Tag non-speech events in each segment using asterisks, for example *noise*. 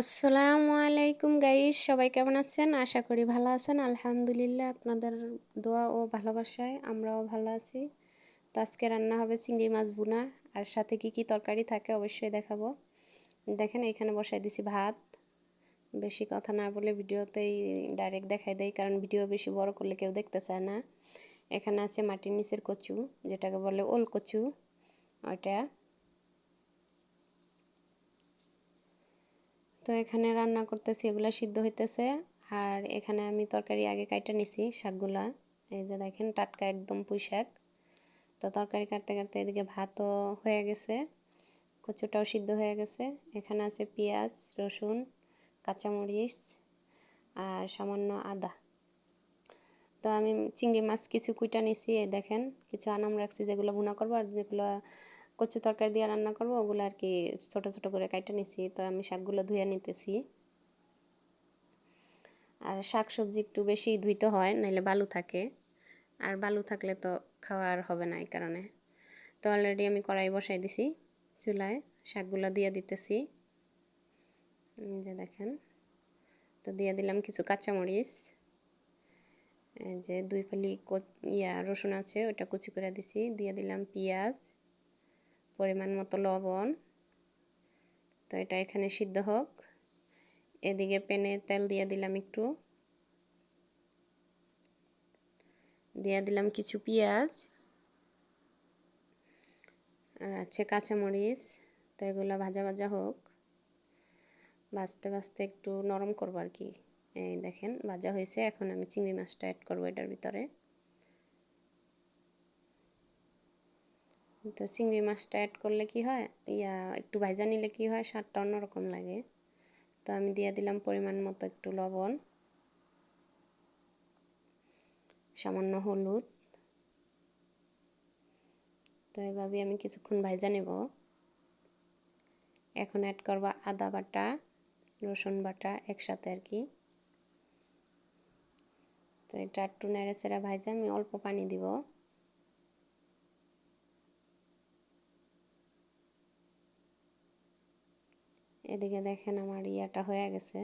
আসসালামু আলাইকুম গাইস, সবাই কেমন আছেন? আশা করি ভালো আছেন। আলহামদুলিল্লাহ আপনাদের দোয়া ও ভালোবাসায় আমরাও ভালো আছি। তো আজকে রান্না হবে চিংড়ি মাছ বুনা আর সাথে কি কি তরকারি থাকে অবশ্যই দেখাবো। দেখেন, এখানে বসাই দিছি ভাত। বেশি কথা না বলে ভিডিওতেই ডাইরেক্ট দেখাই দেয় কারণ ভিডিও বেশি বড় করলে কেউ দেখতে চায় না। এখানে আছে মাটির নিচের কচু, যেটাকে বলে ওল কচু ওইটা তো এখানে রান্না করতেছি, এগুলো সিদ্ধ হইতেছে। আর এখানে আমি তরকারি আগে কাইটা নিছি, শাকগুলা। এই যে দেখেন, টাটকা একদম পুঁই শাক। তো তরকারি কাটতে কাটতে এদিকে ভাতও হয়ে গেছে, কচুটাও সিদ্ধ হয়ে গেছে। এখানে আছে পেঁয়াজ, রসুন, কাঁচামরিচ আর সামান্য আদা। তো আমি চিংড়ি মাছ কিছু কুইটা নিছি দেখেন, কিছু আনাম রাখছি যেগুলো ভুনা করব আর যেগুলো কচু তরকারি দিয়ে রান্না করব, ওগুলো আর কি ছোটো ছোটো করে কাইটে নিছি। তো আমি শাকগুলো ধুয়ে নিতেছি। আর শাক সবজি একটু বেশি ধুইতে হয় নাহলে বালু থাকে। আর বালু থাকলে তো খাওয়ার হবে না এই কারণে। তো অলরেডি আমি কড়াই বসাই দিছি চুলায়, শাকগুলো দিয়ে দিতেছি। যে দেখেন, তো দিয়ে দিলাম কিছু কাঁচামরিচ। যে দুই ফালি ইয়া রসুন আছে, ওটা কুচি করে দিছি। দিয়ে দিলাম পেঁয়াজ। পরিমাণ মতো লবণ। তো এটা এখানে সিদ্ধ হোক। এদিকে প্যানে তেল দিয়ে দিলাম একটু। দিয়ে দিলাম কিছু পেঁয়াজ। আর আছে কাঁচামরিচ। তো এগুলো ভাজা ভাজা হোক। ভাজতে ভাজতে একটু নরম করব আর কি। এই দেখেন, ভাজা হয়েছে। এখন আমি চিংড়ি মাছটা অ্যাড করব এটার ভিতরে। তো চিংড়ি মাছটা অ্যাড করলে কি হয়? ইয়া, একটু ভাজা নিলে কি হয়? স্বাদটা অন্যরকম লাগে। তো আমি দিয়ে দিলাম পরিমাণ মতো একটু লবণ, সামান্য হলুদ। তো এভাবে আমি কিছুক্ষণ ভাজা নেব। এখন অ্যাড করব আদা বাটা, রসুন বাটা একসাথে আর কি। তো এটা একটু নেড়ে সেড়ে ভাজা, আমি অল্প পানি দিব। এদিকে দেখেন আমার ইয়াটা হয়ে গেছে।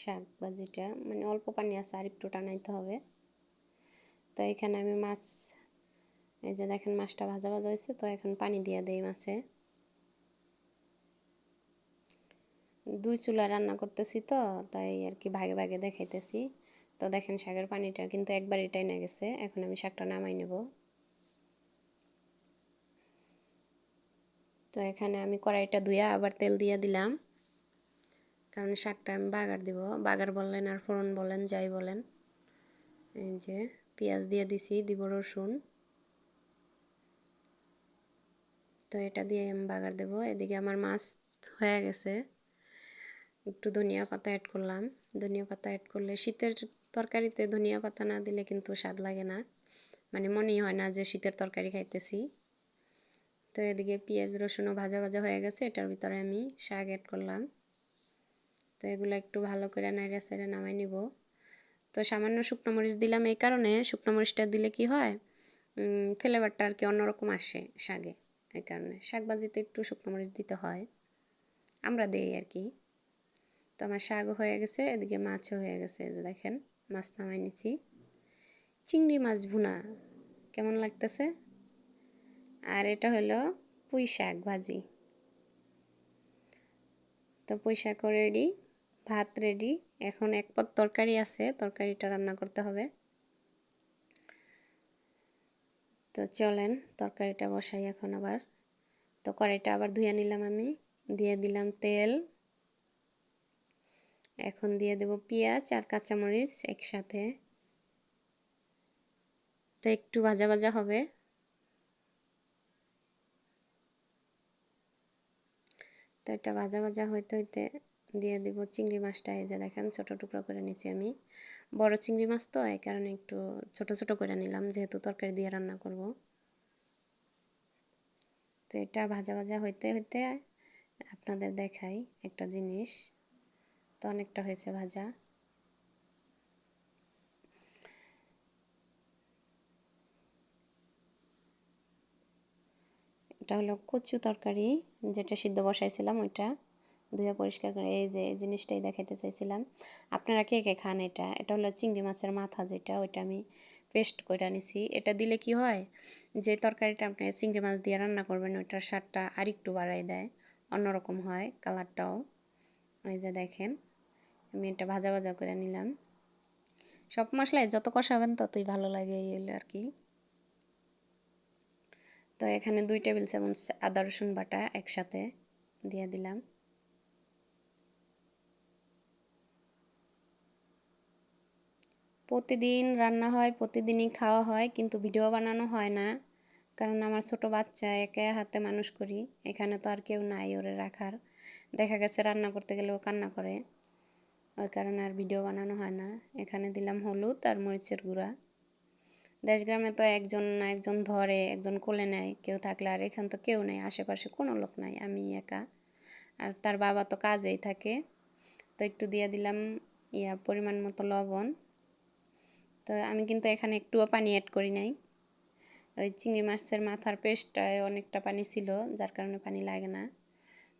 শাক ভাজিটা মানে অল্প পানি আছে, আর একটু টানাইতে হবে। তো এখানে আমি মাছ, এই যে দেখেন মাছটা ভাজা ভাজা হয়েছে, তো এখন পানি দিয়ে দেই মাছে। দুই চুলা রান্না করতেছি তো, তাই আর কি ভাগে ভাগে দেখাইতেছি। তো দেখেন শাকের পানিটা কিন্তু একবার এটাই না গেছে, এখন আমি শাকটা নামাই নেব। তো এখানে আমি কড়াইটা ধুয়ে আবার তেল দিয়ে দিলাম। কারণ শাকটা আমি বাগার দিব। বাগার বললেন আর ফোড়ন বলেন, যাই বলেন। এই যে পেঁয়াজ দিয়ে দিছি, দিব রসুন। তো এটা দিয়ে আমি বাগার দেব। এদিকে আমার মাছ হয়ে গেছে। একটু ধনিয়া পাতা অ্যাড করলাম। ধনিয়া পাতা অ্যাড করলে শীতের তরকারিতে ধনিয়া পাতা না দিলে কিন্তু স্বাদ লাগে না। মানে মনেই হয় না যে শীতের তরকারি খাইতেছি। তো এদিকে পেঁয়াজ, রসুনও ভাজা ভাজা হয়ে গেছে, এটার ভিতরে আমি শাক অ্যাড করলাম। তো এগুলো একটু ভালো করে নাইড়া সাইড়া নামাই নিব। তো সামান্য শুকনো মরিচ দিলাম এই কারণে, শুকনো মরিচটা দিলে কি হয় ফ্লেভারটা আর কি অন্যরকম আসে শাকে, এই কারণে। শাক ভাজিতে একটু শুকনো মরিচ দিতে হয়, আমরা দিই আর কি। তো আমার শাকও হয়ে গেছে, এদিকে মাছও হয়ে গেছে যে দেখেন, মাছ নামাই নিছি। চিংড়ি মাছ ভুনা, কেমন লাগতেছে? আর এটা হলো পুঁই শাক ভাজি। তো পুঁই শাকও রেডি ভাত রেডি এখন এক পদ তরকারি আছে, তরকারিটা রান্না করতে হবে। তো চলেন, তরকারিটা বসাই এখন আবার। তো কড়াইটা আবার ধুয়ে নিলাম আমি, দিয়ে দিলাম তেল। এখন দিয়ে দেব পেঁয়াজ আর কাঁচামরিচ একসাথে। তো একটু ভাজা ভাজা হবে। তো এটা ভাজা ভাজা হইতে হইতে দিয়ে দিব চিংড়ি মাছটা, এই যে দেখেন ছোটো টুকরো করে নিছি আমি। বড় চিংড়ি মাছ তো, এই কারণে একটু ছোট ছোট করে নিলাম, যেহেতু তরকারি দিয়ে রান্না করব। তো এটা ভাজা ভাজা হইতে হইতে আপনাদের দেখাই একটা জিনিস। তো অনেকটা হয়েছে ভাজা। এটা হলো কচু তরকারি, যেটা সিদ্ধ বসাইছিলাম ওইটা ধুয়ে পরিষ্কার করে এই যে জিনিসটাই দেখাইতে চাইছিলাম। আপনারা কে কে খান এটা? এটা হলো চিংড়ি মাছের মাথা যেটা, ওইটা আমি পেস্ট করে নিছি। এটা দিলে কি হয়? যে তরকারিটা আপনি চিংড়ি মাছ দিয়ে রান্না করবেন, ওইটার স্বাদটা আরেকটু বাড়াই দেয়, অন্যরকম হয় কালারটাও। ওই যে দেখেন, আমি এটা ভাজা ভাজা করে নিলাম। সব মশলায় যত কষাবেন ততই ভালো লাগে এই আর কি। তো এখানে দুই টেবিল চামচ আদা রসুন বাটা একসাথে দিয়ে দিলাম। প্রতিদিন রান্না হয়, প্রতিদিনই খাওয়া হয়, কিন্তু ভিডিও বানানো হয় না, কারণ আমার ছোট বাচ্চা, একে হাতে মানুষ করি, এখানে তো আর কেউ নাই ওরে রাখার। দেখা গেছে রান্না করতে গেলে ও কান্না করে, ওই কারণে আর ভিডিও বানানো হয় না। এখানে দিলাম হলুদ আর মরিচের গুঁড়া। দেশগ্রামে তো একজন না একজন ধরে, একজন কোলে নেয়, কেউ থাকলে আর এখান তো কেউ নেই, আশেপাশে কোনো লোক নাই, আমি একা। আর তার বাবা তো কাজেই থাকে। তো একটু দিয়ে দিলাম ইয়া পরিমাণ মতো লবণ। তো আমি কিন্তু এখানে একটুও পানি অ্যাড করি নাই। ওই চিংড়ি মাছের মাথার পেস্টটায় অনেকটা পানি ছিল, যার কারণে পানি লাগে না।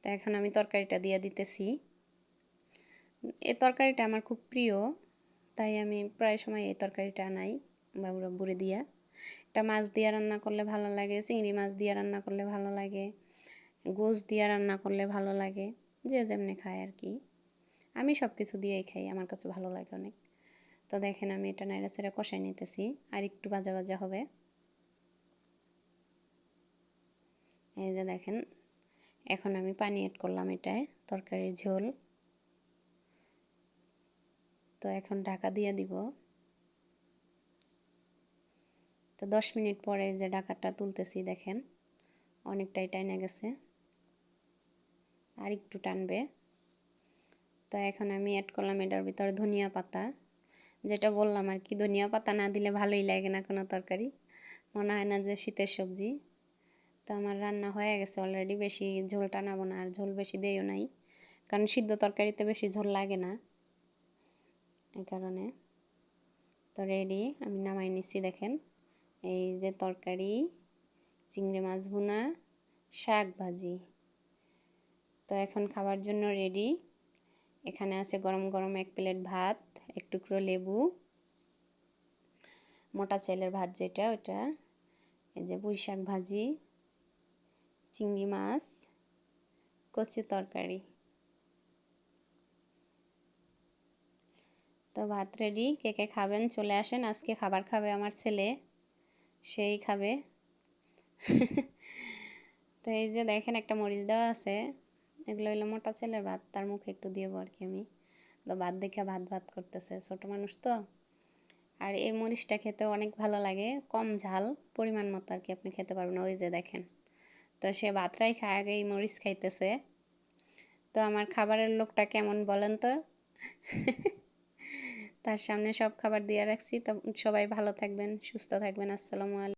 তো এখন আমি তরকারিটা দিয়ে দিতেছি। এই তরকারিটা আমার খুব প্রিয়, তাই আমি প্রায় সময় এই তরকারিটা আনাই। বাবুরা বুড়ি দিয়া। এটা মাছ দিয়ে রান্না করলে ভালো লাগে, চিংড়ি মাছ দিয়ে রান্না করলে ভালো লাগে গোস দিয়ে রান্না করলে ভালো লাগে, যে যেমনি খায় আর কি। আমি সব কিছু দিয়েই খাই, আমার কাছে ভালো লাগে অনেক। তো দেখেন আমি এটা নাইরা ছেড়ে কষাই নিতেছি, আর একটু বাজা বাজা হবে। এই যে দেখেন, এখন আমি পানি অ্যাড করলাম এটায়, তরকারির ঝোল। তো এখন ঢাকা দিয়ে দিব। তো দশ মিনিট পরে যে ঢাকাটা তুলতেছি, দেখেন, অনেকটাই টাইনে গেছে। আর একটু টানবে। তো এখন আমি অ্যাড করলাম এটার ভিতরে ধনিয়া পাতা। যেটা বললাম আর কি, ধনিয়া পাতা না দিলে ভালোই লাগে না কোনো তরকারি। মনে হয় না যে শীতের সবজি। তো আমার রান্না হয়ে গেছে অলরেডি বেশি ঝোল টানাবো না, আর ঝোল বেশি দেয়ও নাই। কারণ সিদ্ধ তরকারিতে বেশি ঝোল লাগে না। এই কারণে। তো রেডি আমি নামাই নিচ্ছি, দেখেন। এই যে তরকারি, চিংড়ি মাছ ভুনা, শাক ভাজি। তো এখন খাবার জন্য রেডি এখানে আছে গরম গরম এক প্লেট ভাত, এক টুকরো লেবু। মোটা চাইলের ভাত যেটা, ওটা। এই যে পুঁই শাক ভাজি, চিংড়ি মাছ, কচি তরকারি। তো ভাত রেডি কে কে খাবেন চলে আসেন, আজকে খাবার খাবে আমার ছেলে। সেই খাবে। *laughs* তো এই যে দেখেন একটা মরিচ দেওয়া আছে। এগুলো হইল মোটা ছেলের ভাত, তার মুখে একটু দিয়ে আর কি আমি। তো ভাত দেখে ভাত ভাত করতেছে, ছোট মানুষ তো। আর এই মরিচটা খেতে অনেক ভালো লাগে, কম ঝাল, পরিমাণ মতো আর কি আপনি খেতে পারবেন ওই যে দেখেন। তো সে ভাতটাই খায় আগে এই মরিচ খাইতেছে। তো আমার খাবারের লোকটা কেমন বলেন তো? *laughs* তার সামনে সব খাবার দিয়ে রাখছি। তো সবাই ভালো থাকবেন সুস্থ থাকবেন। আসসালামু আলাইকুম।